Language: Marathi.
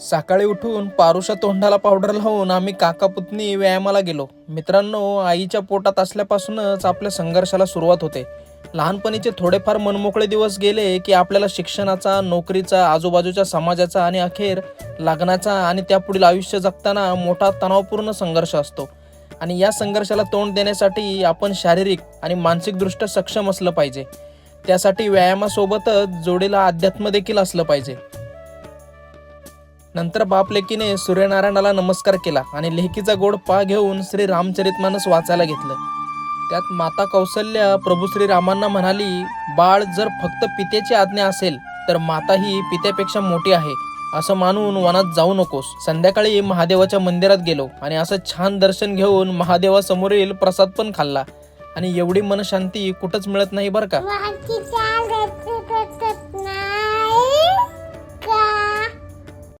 सकाळी उठून पारुषा तोंडाला पावडर लावून आम्ही काका पुतणी व्यायामाला गेलो. मित्रांनो आईच्या पोटात असल्यापासूनच आपल्या संघर्षाला सुरुवात होते. लहानपणीचे थोडेफार मनमोकळे दिवस गेले की आपल्याला शिक्षणाचा नोकरीचा आजूबाजूच्या समाजाचा आणि अखेर लग्नाचा आणि त्यापुढील आयुष्य जगताना मोठा तणावपूर्ण संघर्ष असतो. आणि या संघर्षाला तोंड देण्यासाठी आपण शारीरिक आणि मानसिकदृष्ट्या सक्षम असलं पाहिजे. त्यासाठी व्यायामासोबतच जोडीला अध्यात्म देखील असलं पाहिजे. नंतर बाप लेकीने सूर्यनारायणाला नमस्कार केला आणि लेकीचा गोड पा घेऊन श्री रामचरितमानस वाचायला घेतलं. त्यात माता कौशल्या प्रभू श्रीरामांना म्हणाली बाळ जर फक्त पित्याची आज्ञा असेल तर माता ही पित्यापेक्षा मोठी आहे. असं मानून वनात जाऊ नकोस. संध्याकाळी महादेवाच्या मंदिरात गेलो आणि असं छान दर्शन घेऊन महादेवासमोरील प्रसाद पण खाल्ला. आणि एवढी मनशांती कुठंच मिळत नाही बरं का?